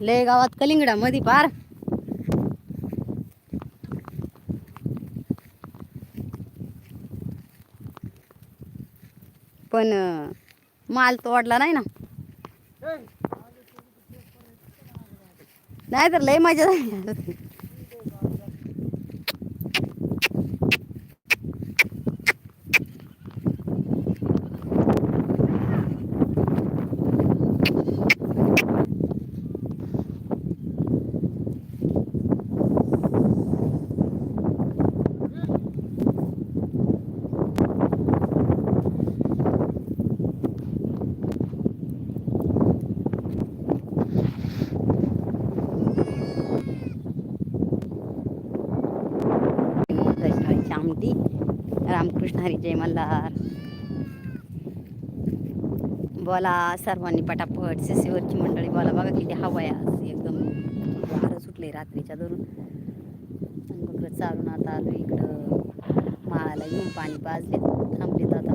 लय गावात कलिंगडा मध्ये पार. पण माल तोडला नाही ना. नाही तर लय मजा झाली हरी जय मल्हार. बोला सर्वांनी पटापट सिसीवरची मंडळी बोला बघा किती हवा आहे आज एकदम वारं सुटले रात्रीच्या धरून आणि चालून आता आलो इकडं. माळाला येऊन पाणी पाजले थांबलेत आता.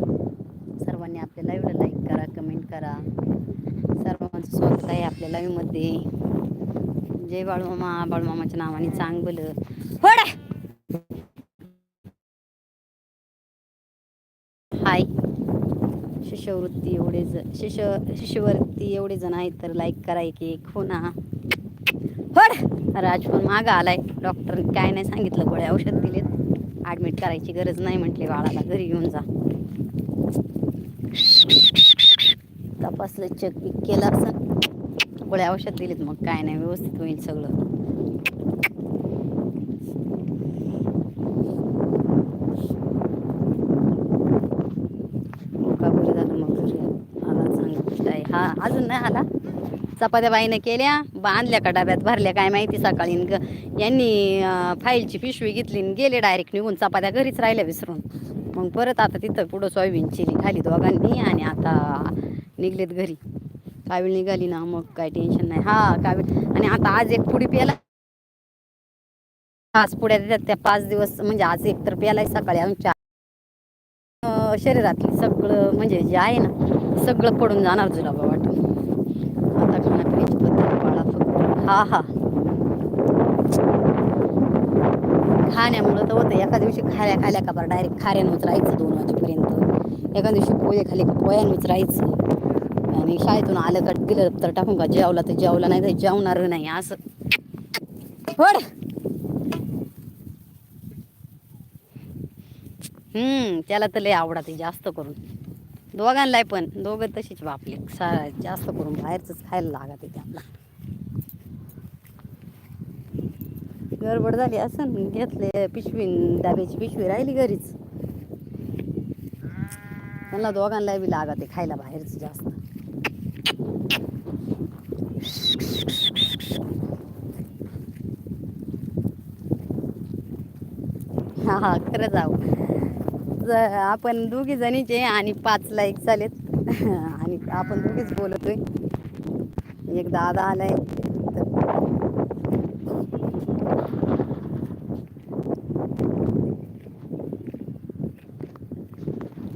सर्वांनी आपल्या एवढं लाईक करा कमेंट करा. सर्वांचं स्वागत आहे आपल्या लाईव्हमध्ये जय बाळूमामा बाळूमामाच्या नावाने चांगलं. हाय. शिष्यवृत्ती एवढे ज शिष्य शिष्यवृत्ती एवढे जण आहेत तर लाईक कराय एक एक. हो ना? होड! राज पण मागं आलाय. डॉक्टर काय नाही सांगितलं गोळ्या औषध दिलेत. ॲडमिट करायची गरज नाही म्हटले बाळाला घरी येऊन जा. तपासलं चेक पिक केलं असं. गोळ्या औषध दिलेत मग काय नाही व्यवस्थित होईल सगळं हो का बरं झालं मग घरी आला चांगली गोष्ट आहे हा अजून नाही आला चपात्या बाईनं केल्या बांधल्या का डब्यात भरल्या काय माहिती सकाळी. ग- यांनी फाईलची पिशवी घेतली आणि गेले डायरेक्ट निघून चपात्या घरीच राहिल्या विसरून. मग परत आता तिथं पुढं सोयाबीन चिली खाली दोघांनी आणि आता निघलेत घरी. कावीळ निघाली ना मग काय टेन्शन नाही. हा कावीळ. आणि आता आज एक पुढी प्याला. आज पुढ्या देतात त्या पाच दिवस म्हणजे आज एक तर प्यालाय सकाळी आमच्या चार. शरीरातली सगळं म्हणजे जे आहे ना सगळं पडून जाणार जुलाबा वाटून आता खाण्यापिण्याची पद्धत बाळा फक्त हा हा. खाण्यामुळं तर होतं एका दिवशी खाल्या खाल्या का बरं? डायरेक्ट खाऱ्यानंच राहायचं दोन वाजेपर्यंत. एका दिवशी पोहे खाली का पोह्यानंच राहायचं आणि शाळेतून आलं का दिलं तर टाकून का जेवला तर जेवला नाही तर जेवणार नाही असं. होड. हम्म त्याला तर लय आवडते जास्त करून. दोघांना पण. दोघं तशीच बापले सा जास्त करून बाहेरच खायला लागत आपला गडबड झाली असं घेतले पिशवी डाब्याची पिशवी राहिली घरीच. त्यांना दोघांना बी लागत खायला बाहेरच जास्त. हा हा खरं जाऊ. आपण दोघी जणीचे आणि पाच लाईक झालेत. आणि आपण दोघीच बोलतोय. एक दादा आलाय.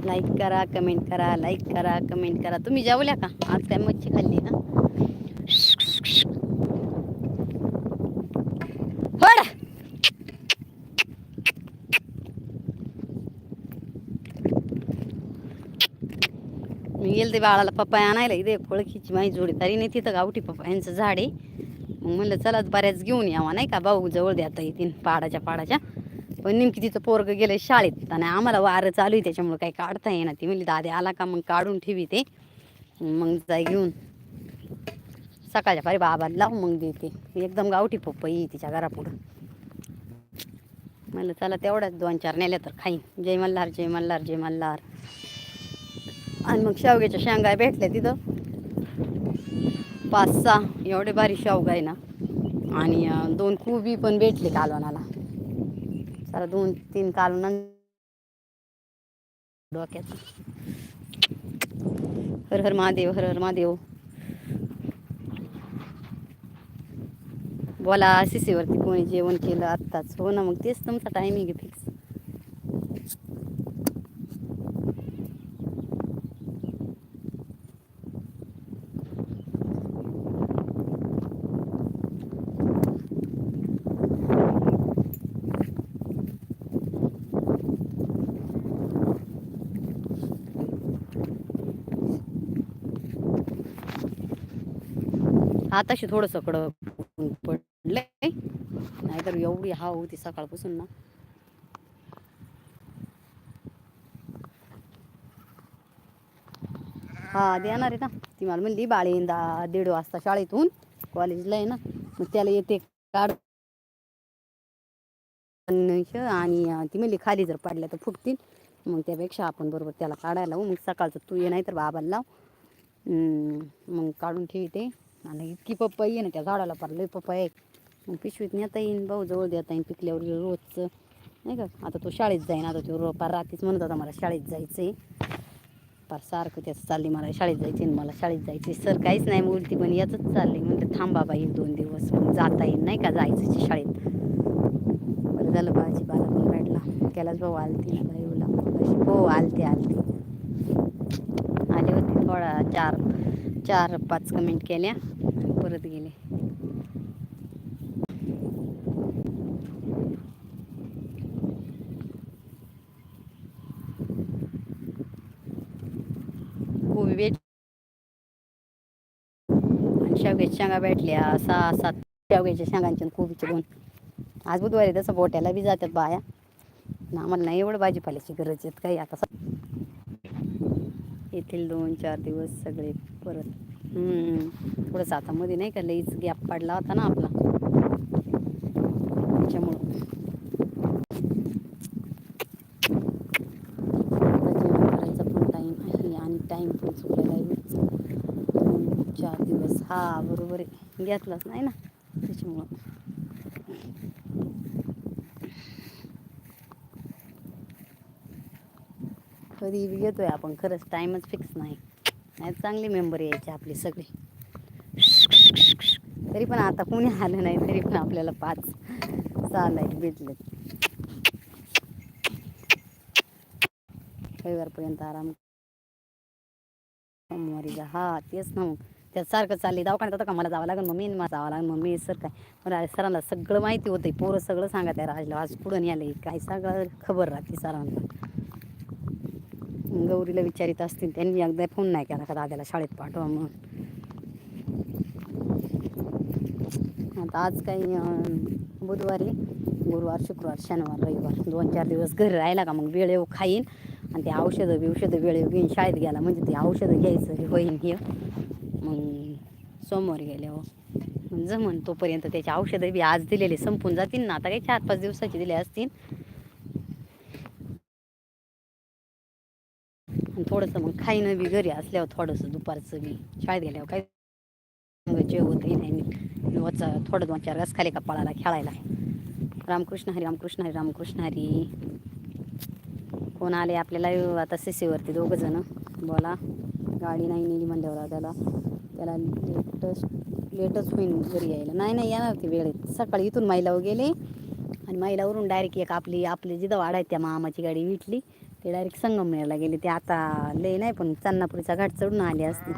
लाईक करा कमेंट करा लाईक करा कमेंट करा. तुम्ही जेवल्या का? आज काय मच्छी खाल्ली ना? मी गेले ते बाळाला पप्पा आणायला. इथे कोळखीची माझी जोडी तरी नाही तिथं गावठी पप्पा यांचं झाड आहे. मग म्हणलं चला बऱ्याच घेऊन यावा नाही का? भाऊ जवळ द्या येतील पाडाच्या पाडाच्या. पण नेमकी तिचं पोरगं गेलं शाळेत आणि आम्हाला वारं चालू आहे त्याच्यामुळे काही काढता येईना. ती म्हणली दादी आला का मग काढून ठेवी ते. मग जाय घेऊन. सकाळच्या पारी बाबा लावून मग देते. एकदम गावठी पप्पा तिच्या घरापुढं. म्हणलं चला तेवढ्याच दोन चार नेल्या तर खाईन. जय मल्हार जय मल्हार जय मल्हार. आणि मग शेवग्याच्या शेंगा भेटल्या तिथं. पाच सहा. एवढे भारी शेवगा आहे ना. आणि दोन कुबी पण भेटले कालवणाला. सारा दोन तीन कालवण डोक्यात. हर हर महादेव हर हर महादेव. बोला सीसीवरती कोणी जेवण केलं आत्ताच? हो ना मग तेच तुमचा टायमिंग आहे फिक्स आताशी थोडंसं कडक ऊन पडलंय. नाहीतर एवढी हा होती सकाळपासून ना. हा देणार आहे ना. ती मला म्हणली बाळेंदा दीड वाजता शाळेतून. कॉलेजला आहे ना. मग त्याला येते काढ. आणि ती म्हणली खाली जर पडल्या तर फुटतील. मग त्यापेक्षा आपण बरोबर त्याला काढायला लावू. मग सकाळचं तू ये नाही तर बाबाला लाव. मग काढून ठेवते आणि इतकी पप्पा आहे ना त्या झाडाला पार लय पप्पा आहे. मग पिशवीत नेता येईन भाऊ जवळ देता येईन पिकल्यावर रोजचं. नाही का? आता तो शाळेत जाईन आता तो रो पार रात्रीच म्हणत होता मला शाळेत जायचं आहे पार सारखं त्याचं चालली मला शाळेत जायचे मला शाळेत जायचे सर काहीच नाही बोलती पण याचंच चालली म्हणते थांबा बाई एक दोन दिवस मग जाता येईल नाही का जायचं शाळेत. बरं झालं भाजीपाला पण भेटला त्यालाच भाऊ आलती ना येऊला हो आलते आलते. आले होते थोडा चार चार पाच कमेंट केल्या. परत गेले. कोबी भेट. आणि शेवग्याच्या शेंगा भेटल्या. सहा सात शेवग्याच्या शेंगांचे कोबीचे दोन. आज बुधवारी तसं बोट्याला बी जातात बाया. ना आम्हाला नाही एवढं भाजीपाल्याची गरज आहेत काही आता येथील दोन चार दिवस सगळे परत. हम्म. थोडंसं आता मध्ये नाही का लईच गॅप पडला होता ना आपला. त्याच्यामुळं. आता पण टाईम आहे आणि टाईम पण चुकलेला आहे. दोन चार दिवस. हा बरोबर आहे. घेतलाच नाही ना. त्याच्यामुळं. कधी येतोय आपण खरंच टाईमच फिक्स नाही. नाही चांगले मेंबर यायचे आपले सगळे. तरी पण आता कोणी आलं नाही तरी पण आपल्याला पाच सहा लाइट भेटले रविवारपर्यंत आराम. सोमवारी जा हा तेच ना मग. त्यात सारखं चालले दवाखान्यात आता का? मला जावं लागेल मम्मी मला जावं लागेल मम्मी सर काय? मला अरे सरांना सगळं माहिती होतं पोरं सगळं सांगत आहे राजला. आज पुढं आले काय सगळं खबर राहते सरांना. गौरीला विचारित असतील त्यांनी एकदा फोन नाही केला का दादाला शाळेत पाठवा मग आता आज काही बुधवारी गुरुवार शुक्रवार शनिवार रविवार. दोन चार दिवस घरी राहिला का मग वेळेव खाईन आणि ते औषधं बिवषधं वेळेव घेईन. शाळेत गेला म्हणजे ते औषधं घ्यायचं होईन हे. मग सोमवारी गेले हो. मग जमन तोपर्यंत त्याची औषधं बी आज दिलेले संपून जातील ना. आता काही चार पाच दिवसाचे दिले असतील. थोडंसं मग खाईनं बी घरी असल्यावर थोडंसं दुपारचं बी शाळेत गेल्यावर काय मग जेवतही नाही. वचा थोडं दोन चार खाली का पळाला खेळायला. रामकृष्ण हरी रामकृष्ण हरी रामकृष्ण हरी. कोण आले आपल्याला आता सीसीवरती दोघं जण. बोला. गाडी नाही नेली म्हणल्यावर त्याला. त्याला लेटच लेटच होईन घरी यायला. नाही नाही येणार ते वेळेत सकाळी इथून महिलावर गेले आणि महिलावरून डायरेक्ट एक आपली आपली जिथं वाढायत त्या मामाची गाडी विटली. ती डायरेक्ट संगमनेरला गेले. ते आता लय नाही पण चन्नापुरीचा घाट चढून आली असते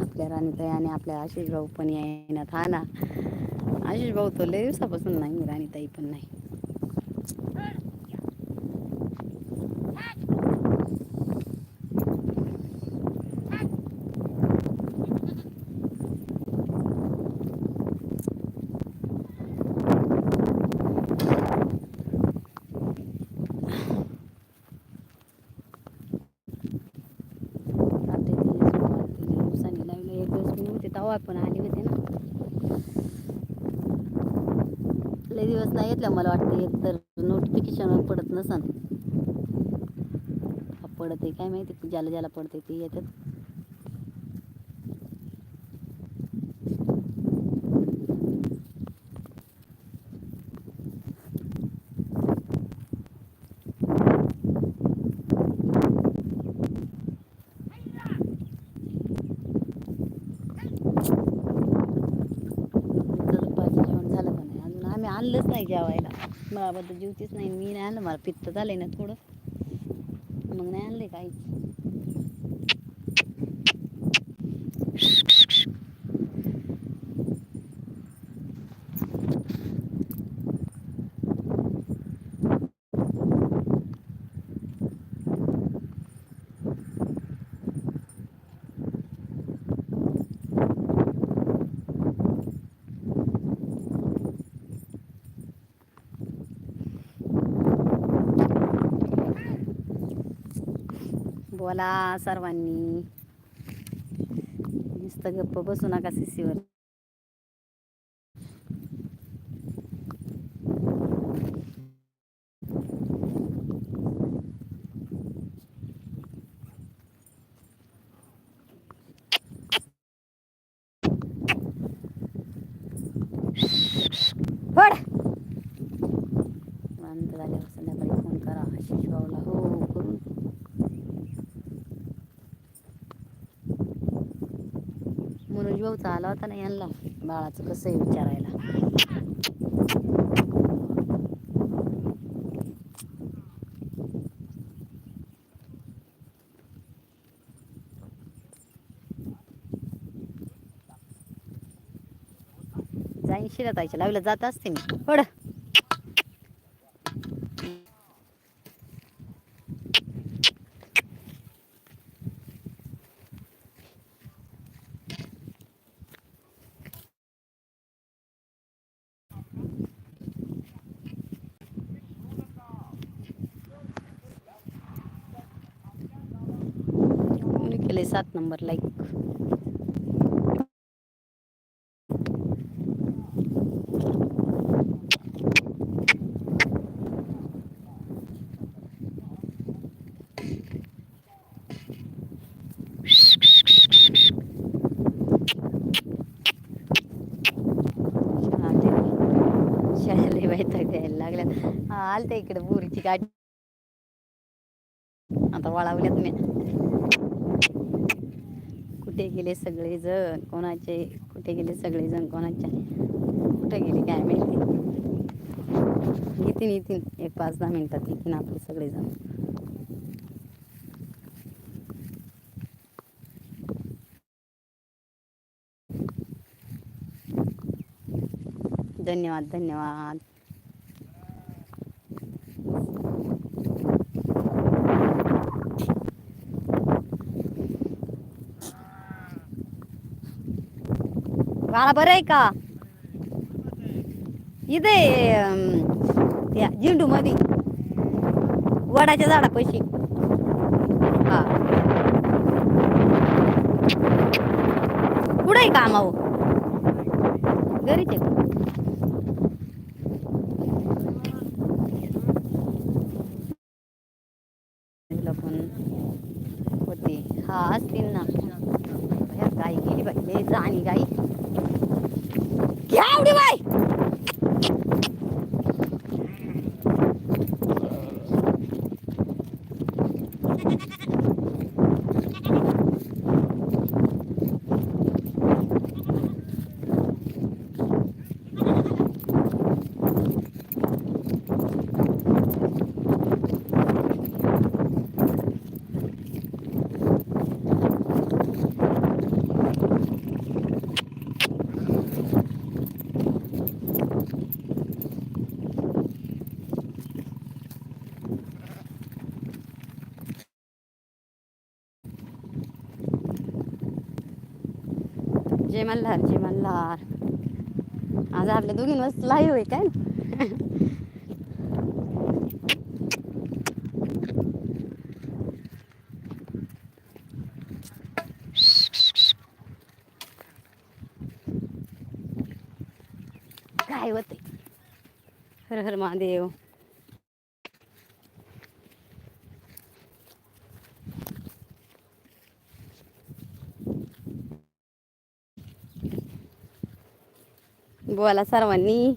आपल्या राणीताई आणि आपल्या आशिष भाऊ पण येण्यात हा ना आशिष भाऊ तो लय दिवसापासून नाही राणीताई पण नाही तेव्हा पण आली होती ना लय दिवस नाही येतल्या मला वाटतं. एक तर नोटिफिकेशन पडत नसन. पडते पडत आहे काय माहिती ज्याला ज्याला पडते ते येतात तुमचं दुपारचं जेवण झालं का नाही अजून आम्ही आणलंच नाही मला बद्दल जेवतीच नाही. मी नाही आणलं मला पित्त झालंय ना थोडं. मग नाही आणले काहीच. बोला सर्वांनी. नुसतं गप्प बसू नका सिसीवर झाल्यावर संध्याकाळी फोन करा. आशिष भाऊला हो करून. भाऊचा आला होता ना यांना. बाळाचं कसं आहे विचारायला. जाईन शिरतायच्या लावलं. जात असते मी. पड कोणी केले सात नंबर लाईक शाळेला वैताग द्यायला लागल्या हा, आलते इकडे बोरीची गाडी. आता वळावल्यात मी. कुठे गेले सगळेजण? कोणाचे कुठे गेले सगळेजण? कोणाचे कोणाच्या? कुठे गेले? काय माहिती? येतील येतील. एक पाच दहा मिनटात येतील आपले सगळेजण. धन्यवाद धन्यवाद. बाळा बरं आहे का? इथे त्या झेंडू मध्ये वडाच्या झाडापाशी. पैसे हा. कुठं आहे काम अहो घरीच आहे का? मुलं पण होते हा असतील ना बाहेर गाई गेली बाई लय जाणी गाई घ्या एवढी ملار جي ملار عذاب لدوغين وسط الهايوي كان काय होते हर हर महादेव बोला सर्वांनी.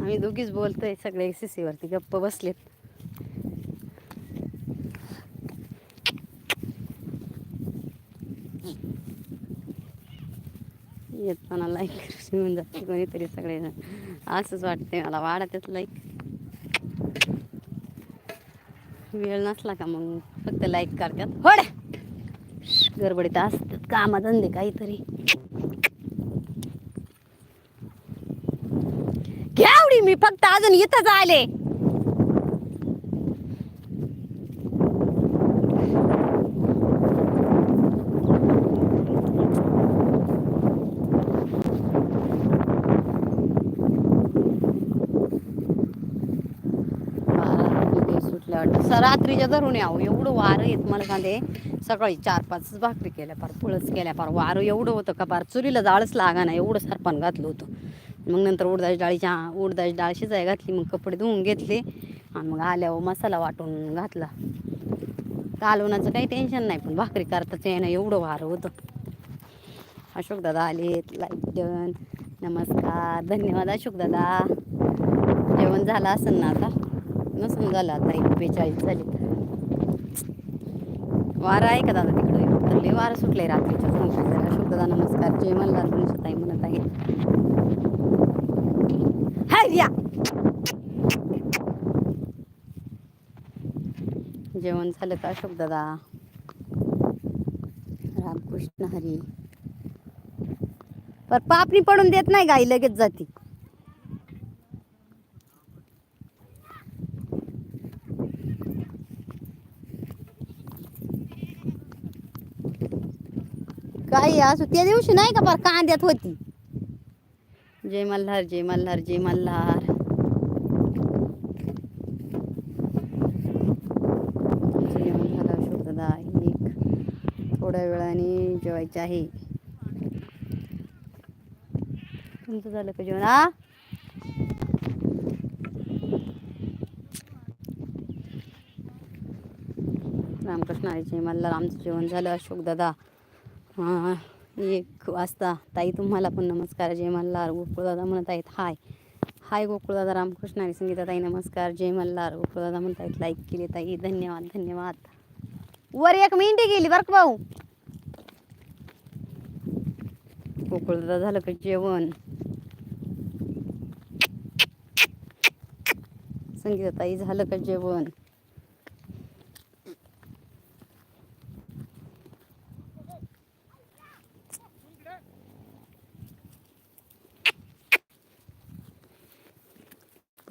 आम्ही दोघीच बोलतोय सगळे सी वरती गप्प बसलेत. येताना लाईक म्हणून जाते कोणीतरी सगळे असंच वाटते मला वाढतच लाईक वेळ नसला का मग? फक्त लाईक करतात. होड! गडबडीत असतात कामाधंदे काहीतरी. मी फक्त अजून इथंच आले. वाटतं रात्रीच्या धरून यावं. एवढं वारं येत मला कांदे सकाळी चार पाच भाकरी केल्या पार पुळच केल्या पार वारं एवढं होतं का पार चुलीला जाळच लागा ना एवढं सरपण घातलं होतं. मग नंतर उडदाची डाळीच्या उडदाची डाळ शिजाय घातली मग कपडे धुवून घेतले. आणि मग आल्यावर मसाला वाटून घातला. कालवणाचं काही टेन्शन नाही पण भाकरी करताच येणं एवढं वारं होतं. अशोक दादा आलेत लाईक डन नमस्कार. धन्यवाद अशोक दादा. जेवण झालं असेल ना आता? नसून झालं आता एक बेचाळीस झाली. वारं आहे का दादा तिकडे? लय वारं सुटले रात्रीच्या अशोक दादा नमस्कार. जय मल्हार ताई म्हणत आहे. या. जेवण झालं का अशोक दादा? रामकृष्ण हरी. पर पापणी पडून देत नाही गाई लगेच जाती. काही असू त्या दिवशी नाही का पर कांद्यात होती? जय मल्हार जय मल्हार जय मल्हार. जेवण झालं एक थोड्या वेळाने जेवायचे आहे. तुमचं झालं का जेवण? हा रामकृष्ण आईचे मल्हार आमचं जेवण झालं अशोक दादा हां. एक वाजता. ताई तुम्हाला पण नमस्कार. जय मल्हार. गोकुळदादा म्हणत आहेत हाय. हाय गोकुळदादा रामकृष्ण आणि संगीता ताई नमस्कार. जय मल्हार. गोकुळदादा म्हणत आहेत लाईक केले ताई. धन्यवाद धन्यवाद. वर एक मिनिट गेली बरं का भाऊ? गोकुळदादा झालं का जेवण? संगीता ताई झालं का जेवण?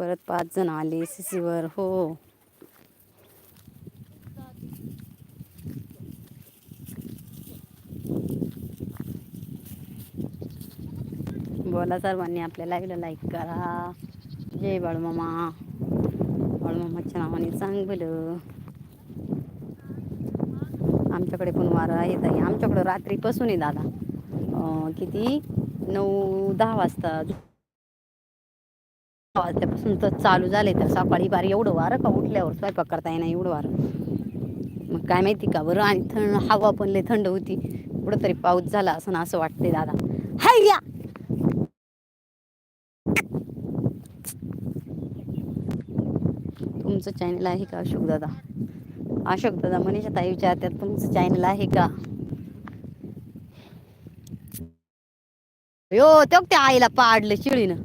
परत पाच जण आले सी सीवर हो. बोला सर्वांनी आपल्या लाईव्हला लाईक करा. जय बाळूमामा. बाळूमामाच्या नावाने चांग आमच्याकडे पण वारं आहे ताई. आमच्याकडं रात्रीपासून आहे दादा. किती? नऊ दहा वाजता. वाजल्यापासून तर चालू झाले तर सकाळी बारी एवढं वारं का उठल्यावर स्वयंपाक करता येणार एवढं वारं. मग काय माहिती का बरं आणि थंड हवा पण लय थंड होती. कुठं तरी पाऊस झाला असं ना असं वाटतंय दादा. हाय या! तुमचं चॅनल आहे का अशोक दादा? अशोक दादा मनीषा ताई विचारतात तुमचं चॅनल आहे का? यो तो त्या आईला पाडलं चिळीनं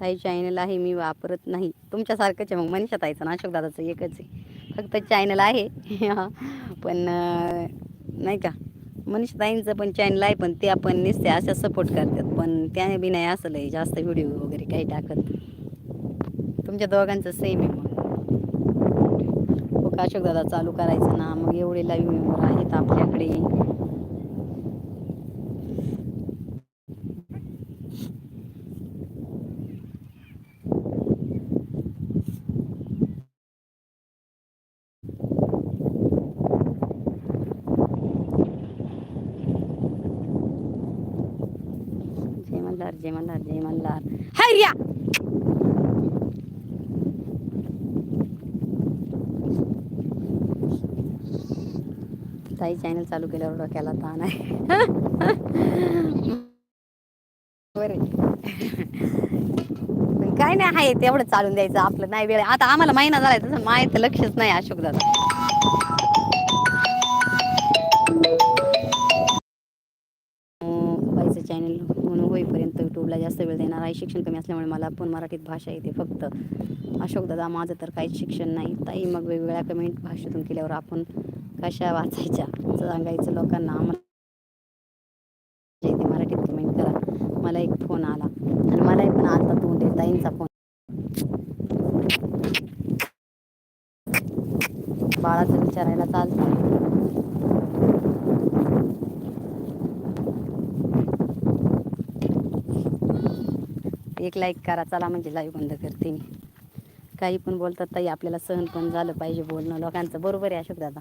ताई चॅनल आहे मी वापरत नाही. तुमच्यासारखंच आहे मग मनीषा ताईचं ना अशोक दादाचं एकच आहे. फक्त चॅनल आहे. पण नाही का? मनीषा ताईंचं पण चॅनल आहे पण ते आपण नुसते अशा सपोर्ट करतात. पण त्याने बी नाही असं आहे जास्त व्हिडिओ वगैरे काही टाकत. तुमच्या दोघांचं सेम आहे मग. हो अशोक दादा चालू करायचं ना मग एवढे लाईव्ह मेंबर आहेत आपल्याकडे मल्हार जय मल्हार जय मल्हार हैर्या ताई चॅनल चालू केल्यावर डोक्याला ताण आहे. बरे काय नाही आहे तेवढं चालून द्यायचं आपलं नाही वेळ. आता आम्हाला महिना झालाय तसं माहीत लक्षच नाही अशोक दादा होईपर्यंत जास्त वेळ देणार आहे. शिक्षण कमी असल्यामुळे मला पण मराठीत भाषा येते फक्त. अशोक दादा माझं तर काहीच शिक्षण नाही. ताई मग वेगवेगळ्या कमेंट भाषेतून केल्यावर आपण कशा वाचायच्या? सांगायचं लोकांना. आम्हाला मराठीत कमेंट करा. मला एक फोन आला. आणि मला पण आता दे ताईंचा फोन बाळाचं विचारायला चालतं एक लाईक करा चला म्हणजे लाईव्ह बंद करते मी. काही पण बोलतात ताई आपल्याला सहन पण झालं पाहिजे बोलणं. लोकांचं बरोबर आहे अशोक दादा.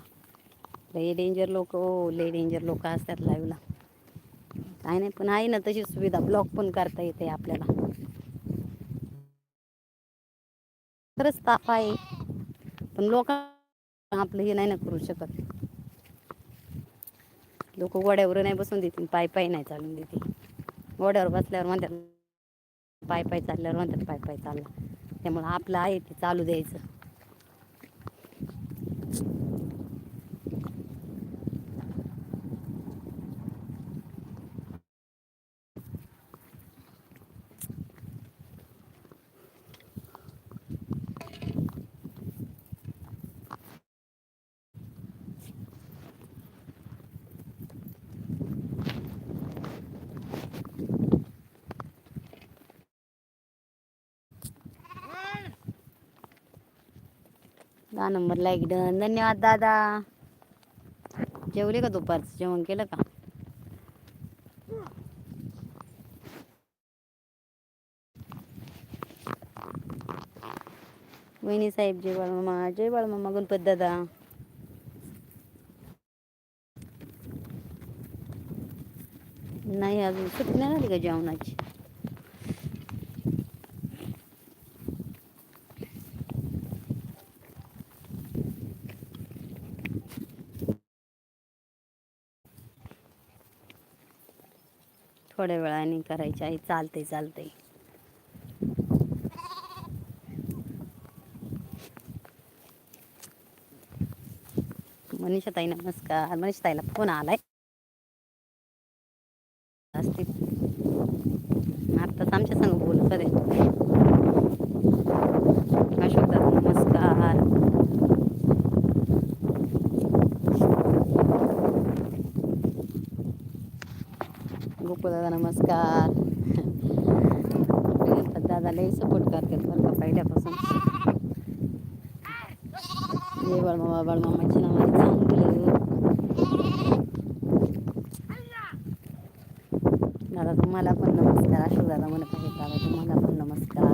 लय डेंजर लोक ओ लय डेंजर लोक असतात लाईव्हला काय नाही पण आहे ना तशी सुविधा. ब्लॉक पण करता येते आपल्याला. खरंच ताप आहे. पण लोक आपलं हे नाही ना करू शकत. लोक गोड्यावर नाही बसून देतील पाय पाय नाही चालून देते गोड्यावर बसल्यावर म्हणतात पाय पाय चालल्यावर म्हणतात पाय पाय चालला. त्यामुळं आपलं आहे ते चालू द्यायचं. दहा नंबरला एक डन. धन्यवाद दादा. जेवले का दुपारचं? जेवण केलं का? वहिनी साहेब जय बाळ मामा. जय बाळ मामा गणपत दादा. नाही अजून सुट्टी नाही झाली का जेवणाची? थोड्या वेळाने करायची आहे चालते चालते मनीषा ताई नमस्कार. मनीषा ताईला फोन आलाय असतील आत्ताच आमच्या संग बोलत होते अशोक दादा नमस्कार गोकुळ दादा नमस्कार. दादा लई सपोर्ट करतात बरं का पहिल्यापासून. जय बाळमामा बाळमामाच्या नावाने चांगलं दादा तुम्हाला पण नमस्कार. अशोक दादा म्हणत आहे दादा तुम्हाला पण नमस्कार.